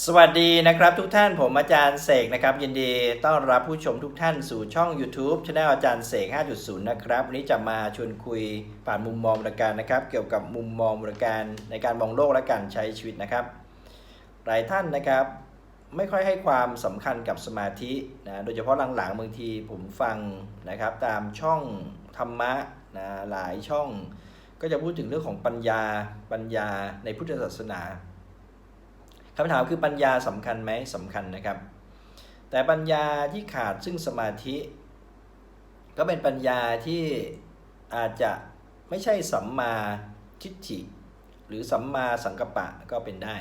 สวัสดีนะครับทุกท่านผมอาจารย์เสกนะครับ ยินดีต้อนรับผู้ชมทุกท่านสู่ช่อง YouTube ช anel อาจารย์เสก 5.0 นะครับวันนี้จะมาชวนคุยผ่านมุมมองบริการนะครับ เกี่ยวกับมุมมองบริการในการมองโลกและการใช้ชีวิตนะครับ หลายท่านนะครับ ไม่ค่อยให้ความสำคัญกับสมาธินะโดยเฉพาะหลังๆบางทีผมฟังนะครับ ตามช่องธรรมะนะหลายช่อง ก็จะพูดถึงเรื่องของปัญญาปัญญาในพุทธศาสนา คำถามคือปัญญาสำคัญไหมสำคัญนะครับ แต่ปัญญาที่ขาดซึ่งสมาธิ ก็เป็นปัญญาที่อาจจะไม่ใช่สัมมาทิฏฐิ หรือสัมมาสังกัปปะก็เป็นได้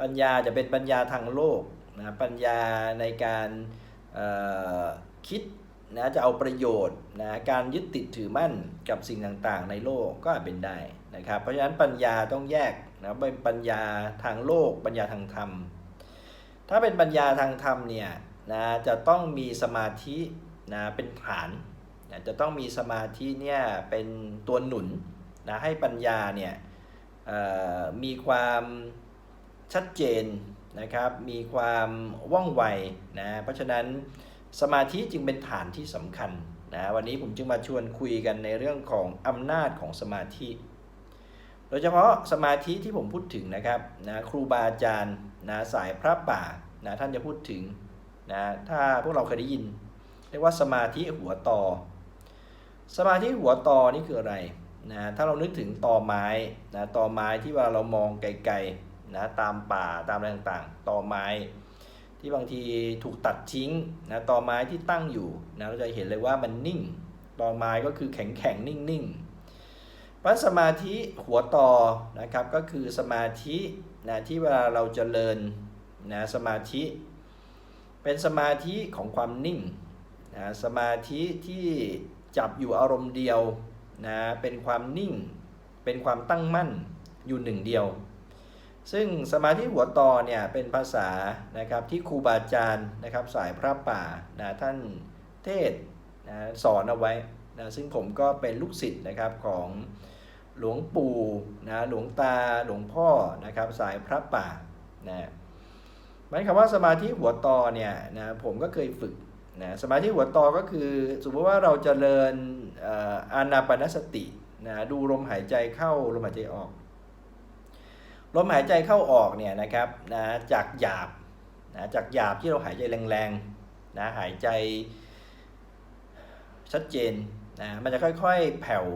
ปัญญาจะเป็นปัญญาทางโลกนะปัญญาในการคิดนะจะเอาประโยชน์นะการยึดติดถือมั่นกับสิ่งต่างๆ ในโลกก็เป็นได้ นะครับ เพราะฉะนั้นปัญญาต้องแยกนะเป็นปัญญาทางโลก ปัญญาทางธรรม ถ้าเป็นปัญญาทางธรรมเนี่ยนะจะต้องมีสมาธินะเป็นฐานนะจะต้องมีสมาธิเนี่ยเป็นตัวหนุนนะให้ปัญญาเนี่ยมีความชัดเจนนะครับ มีความว่องไวนะ เพราะฉะนั้นสมาธิจึงเป็นฐานที่สำคัญนะ วันนี้ผมจึงมาชวนคุยกันในเรื่องของอำนาจของสมาธิ โดยเฉพาะสมาธิที่ผมพูดถึงนะครับนะครูบาอาจารย์นะสายพระป่านะท่านจะพูดถึงนะถ้าพวกเราเคยได้ยิน เรียกว่าสมาธิหัวตอ สมาธิหัวตอนี่คืออะไรนะถ้าเรานึกถึงตอไม้นะตอไม้ที่เวลาเรามองไกลๆนะตามป่าตามอะไรต่างๆตอไม้ ที่บางทีถูกตัดทิ้งนะตอไม้ที่ตั้งอยู่นะเราจะเห็นเลยว่ามันนิ่งตอไม้ก็คือแข็งแข็งๆนิ่งๆ ปัสมาธิหัวต่อนะครับก็คือสมาธินะที่เวลาเราจเจริญนะสมาธิ เป็นสมาธิของความนิ่งนะสมาธิที่จับอยู่อารมณ์เดียวนะเป็นความนิ่ง เป็นความตั้งมั่นอยู่หนึ่งเดียว ซึ่งสมาธิหัวต่อเนี่ยเป็นภาษานะครับที่ครูบาอาจารย์นะครับสายพระป่านะท่านเทศน์นะสอนเอาไว้นะซึ่งผมก็เป็นลูกศิษย์นะครับของ หลวงปู่นะหลวงตาหลวงพ่อนะครับสายพระป่านะหมายความว่าสมาธิหัวต่อเนี่ยนะผมก็เคยฝึกนะสมาธิหัวตอก็คือ สมมติว่าเราจเจริญอานาปนสตินะดูลมหายใจเข้าลมหายใจออก ลมหายใจเข้าออกเนี่ยนะครับนะจากหยาบนะจากหยาบที่เราหายใจแรงๆนะหายใจชัดเจนนะมันจะค่อยๆแผ่ว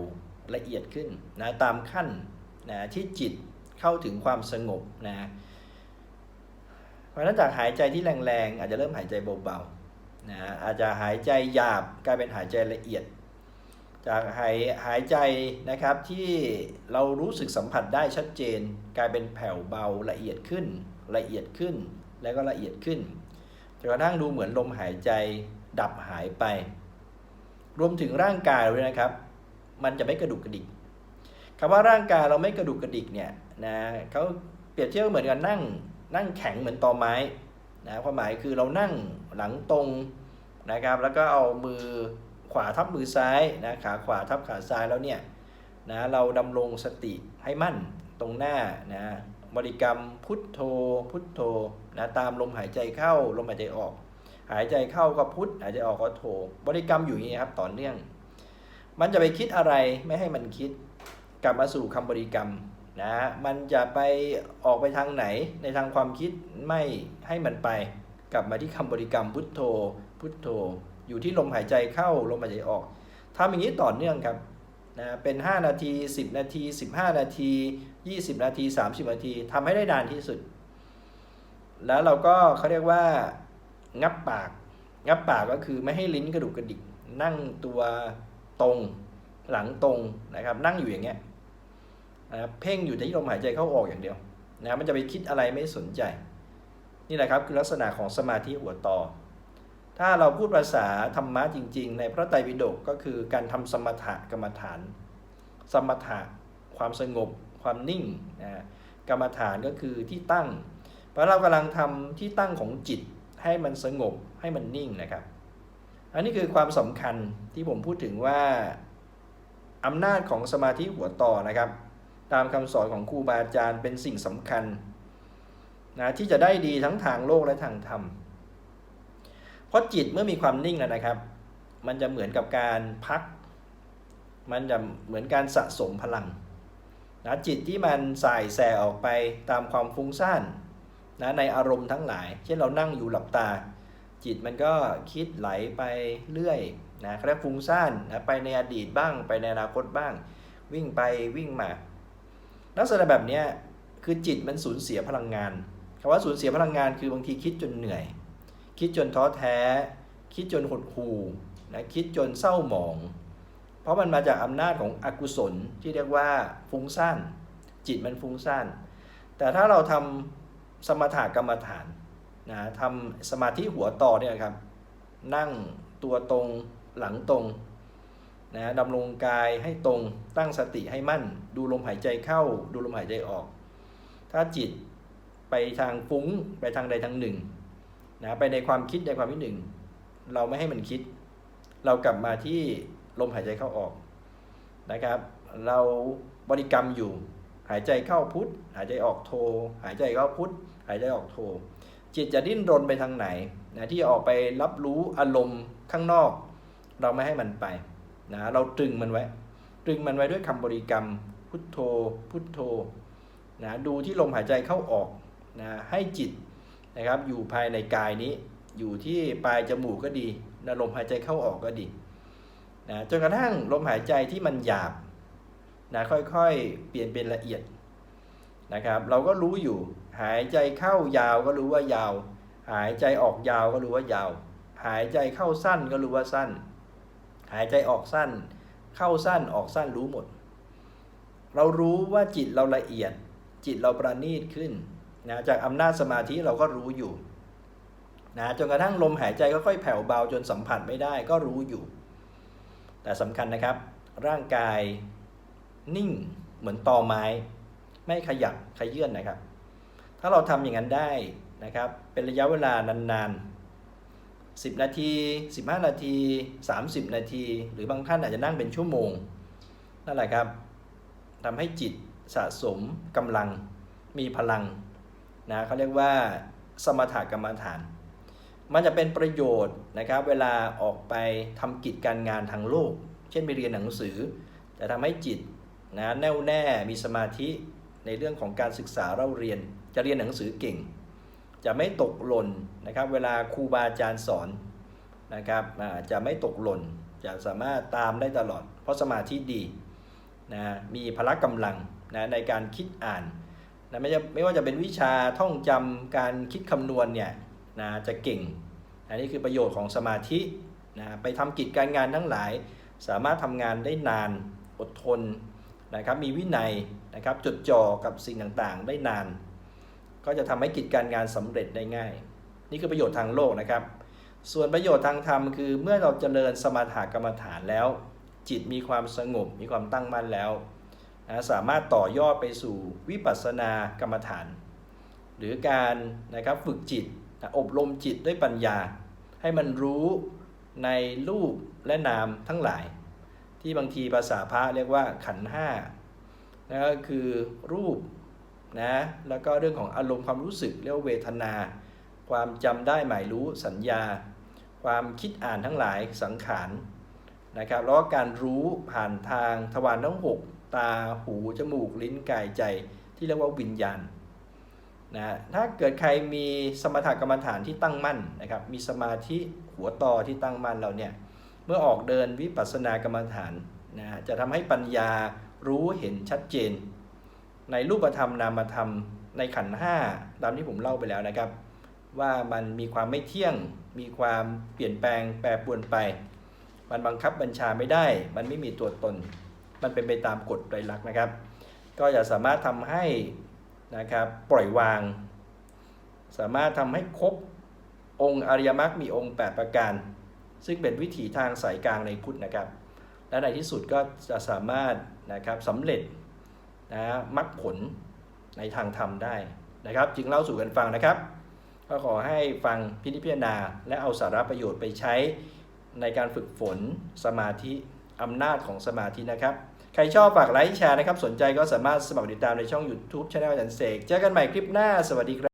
ละเอียดขึ้นนะตามขั้นนะที่จิตเข้าถึงความสงบนะเพราะฉะนั้นจากหายใจที่แรงๆอาจจะเริ่มหายใจเบาๆนะอาจจะหายใจหยาบกลายเป็นหายใจละเอียด จากหายหายใจนะครับที่เรารู้สึกสัมผัสได้ชัดเจน กลายเป็นแผ่วเบาละเอียดขึ้น ละเอียดขึ้นแล้วก็ละเอียดขึ้นจนกระทั่งดูเหมือนลมหายใจดับหายไป รวมถึงร่างกายด้วยนะครับ มันจะไม่กระดุกกระดิกคำว่าร่างกายเราไม่กระดุกกระดิกเนี่ยนะเขาเปรียบเทียบเหมือนกันนั่งนั่งแข็งเหมือนตอไม้นะความหมายคือเรานั่งหลังตรงนะครับแล้วก็เอามือขวาทับมือซ้ายนะขาขวาทับขาซ้ายแล้วเนี่ยนะเราดำรงสติให้มั่นตรงหน้านะบริกรรมพุทโธพุทโธนะตามลมหายใจเข้าลมหายใจออก หายใจเข้าก็พุทหายใจออกก็โธบริกรรมอยู่อย่างนี้ครับต่อเนื่อง มันจะไปคิดอะไรไม่ให้มันคิด กลับมาสู่คำบริกรรมนะมันจะไปออกไปทางไหนในทางความคิดไม่ให้มันไป กลับมาที่คำบริกรรมพุทโธ พุทโธ อยู่ที่ลมหายใจเข้าลมหายใจออกทำอย่างนี้ต่อเนื่องครับนะเป็น 5 นาที 10 นาที 15 นาที 20 นาที 30 นาทีทำให้ได้นานที่สุด แล้วเราก็เขาเรียกว่า งับปาก งับปากก็คือไม่ให้ลิ้นกระดุกกระดิก นั่งตัว ตรงหลังตรงนะครับนั่งอยู่อย่างเงี้ยนะครับเพ่งอยู่ที่ลมหายใจเข้าออกอย่างเดียวนะมันจะไปคิดอะไรไม่สนใจ นี่แหละครับคือลักษณะของสมาธิหัวต่อ ถ้าเราพูดภาษาธรรมะจริง ๆ ในพระไตรปิฎกก็คือการทำสมถะกรรมฐาน สมถะความสงบ ความนิ่งนะกรรมฐานก็คือที่ตั้ง เพราะเรากำลังทำที่ตั้งของจิตให้มันสงบให้มันนิ่งนะครับ อันนี้คือความสำคัญที่ผมพูดถึงว่าอำนาจของสมาธิหัวต่อนะครับ ตามคำสอนของครูบาอาจารย์เป็นสิ่งสำคัญนะที่จะได้ดีทั้งทางโลกและทางธรรม เพราะจิตเมื่อมีความนิ่งแล้วนะครับ มันจะเหมือนกับการพัก มันจะเหมือนการสะสมพลังนะจิตที่มันสายแสออกไปตามความฟุ้งซ่านนะในอารมณ์ทั้งหลาย เช่นเรานั่งอยู่หลับตา จิตมันก็คิดไหลไปเรื่อยนะเขาเรียกฟุ้งซ่านนะไปในอดีตบ้าง ไปในอนาคตบ้าง วิ่งไปวิ่งมา ลักษณะแบบนี้คือจิตมันสูญเสียพลังงานคำว่าสูญเสียพลังงานคือบางทีคิดจนเหนื่อย คิดจนท้อแท้ คิดจนหดหู่นะคิดจนเศร้าหมอง เพราะมันมาจากอำนาจของอกุศลที่เรียกว่าฟุ้งซ่านจิตมันฟุ้งซ่านแต่ถ้าเราทำสมถกรรมฐาน นะทำสมาธิหัวต่อเนี่ยครับ นั่งตัวตรงหลังตรงนะดำรงกายให้ตรงตั้งสติให้มั่น ดูลมหายใจเข้า ดูลมหายใจออก ถ้าจิตไปทางฟุ้งไปทางใดทางหนึ่งนะไปในความคิดใดความคิดหนึ่ง เราไม่ให้มันคิด เรากลับมาที่ลมหายใจเข้าออกนะครับ เราบริกรรมอยู่ หายใจเข้าพุทธหายใจออกโท หายใจเข้าพุทธหายใจออกโท จิตจะดิ้นรนไปทางไหนนะที่ออกไปรับรู้อารมณ์ข้างนอก เราไม่ให้มันไปนะเราตรึงมันไว้ ตรึงมันไว้ด้วยคำบริกรรม พุทโธ พุทโธนะดูที่ลมหายใจเข้าออกนะให้จิตนะครับอยู่ภายในกายนี้ อยู่ที่ปลายจมูกก็ดีนะลมหายใจเข้าออกก็ดีนะจนกระทั่งลมหายใจที่มันหยาบนะค่อยๆ เปลี่ยนเป็นละเอียดนะครับ เราก็รู้อยู่ หายใจเข้ายาวก็รู้ว่ายาว หายใจออกยาวก็รู้ว่ายาว หายใจเข้าสั้นก็รู้ว่าสั้น หายใจออกสั้น เข้าสั้นออกสั้นรู้หมด เรารู้ว่าจิตเราละเอียด จิตเราประณีตขึ้นนะจากอำนาจสมาธิเราก็รู้อยู่นะจนกระทั่งลมหายใจก็ค่อยแผ่วเบาจนสัมผัสไม่ได้ก็รู้อยู่ แต่สำคัญนะครับ ร่างกายนิ่งเหมือนตอไม้ ไม่ขยับขยื่นนะครับ ถ้าเราทำอย่างนั้นได้นะครับ เป็นระยะเวลานานๆ 10 นาที 15 นาที 30 นาที หรือบางท่านอาจจะนั่งเป็นชั่วโมง นั่นแหละครับทำให้จิตสะสมกำลังมีพลังนะเขาเรียกว่าสมถกรรมฐาน มันจะเป็นประโยชน์นะครับ เวลาออกไปทำกิจการงานทางโลก เช่นไปเรียนหนังสือ จะทำให้จิตนะแน่วแน่มีสมาธิในเรื่องของการศึกษาเราเรียน จะเรียนหนังสือเก่ง จะไม่ตกหล่นนะครับ เวลาครูบาอาจารย์สอนนะครับจะไม่ตกหล่น จะสามารถตามได้ตลอด เพราะสมาธิดีนะมีพละกำลังนะในการคิดอ่านนะไม่จะไม่ว่าจะเป็นวิชาท่องจำการคิดคำนวณเนี่ยนะจะเก่ง อันนี้คือประโยชน์ของสมาธินะไปทำกิจการงานทั้งหลาย สามารถทำงานได้นานอดทนนะครับมีวินัยนะครับจดจ่อกับสิ่งต่างๆ ได้นาน ก็จะทำให้กิจการงานสำเร็จได้ง่าย นี่คือประโยชน์ทางโลกนะครับ ส่วนประโยชน์ทางธรรมคือเมื่อเราเจริญสมถกรรมฐานแล้ว จิตมีความสงบมีความตั้งมั่นแล้วนะสามารถต่อยอดไปสู่วิปัสสนากรรมฐาน หรือการนะครับฝึกจิตนะอบรมจิตด้วยปัญญา ให้มันรู้ในรูปและนามทั้งหลาย ที่บางทีภาษาพระเรียกว่าขันห้านะก็คือรูป นะแล้วก็เรื่องของอารมณ์ความรู้สึกเรียกว่าเวทนา ความจำได้หมายรู้สัญญา ความคิดอ่านทั้งหลายสังขารนะครับแล้วก็การรู้ผ่านทางทวารทั้งหกตาหูจมูกลิ้นกายใจ ที่เรียกว่าวิญญาณนะถ้าเกิดใครมีสมถกรรมฐานที่ตั้งมั่นนะครับมีสมาธิหัวต่อที่ตั้งมั่นเราเนี่ยเมื่อออกเดินวิปัสสนากรรมฐานนะจะทำให้ปัญญารู้เห็นชัดเจน ในรูปธรรมนามธรรมในขันห้าตามที่ผมเล่าไปแล้วนะครับ ว่ามันมีความไม่เที่ยง มีความเปลี่ยนแปลงแปรปรวนไป มันบังคับบัญชาไม่ได้ มันไม่มีตัวตน มันเป็นไปตามกฎไตรลักษณ์นะครับ ก็จะสามารถทำให้นะครับปล่อยวาง สามารถทำให้ครบองค์อริยมรรคมีองค์ 8 ประการ ซึ่งเป็นวิถีทางสายกลางในพุทธนะครับ และในที่สุดก็จะสามารถนะครับสำเร็จ นะมรรคผลในทางธรรมได้นะครับ จึงเล่าสู่กันฟังนะครับ ก็ขอให้ฟังพินิจพิจารณา และเอาสาระประโยชน์ไปใช้ในการฝึกฝนสมาธิอำนาจของสมาธินะครับ ใครชอบฝากไลค์แชร์นะครับ สนใจก็สามารถสมัครติดตามในช่อง YouTube ช anel อาจารย์เสกเจอกันใหม่คลิปหน้าสวัสดีครับ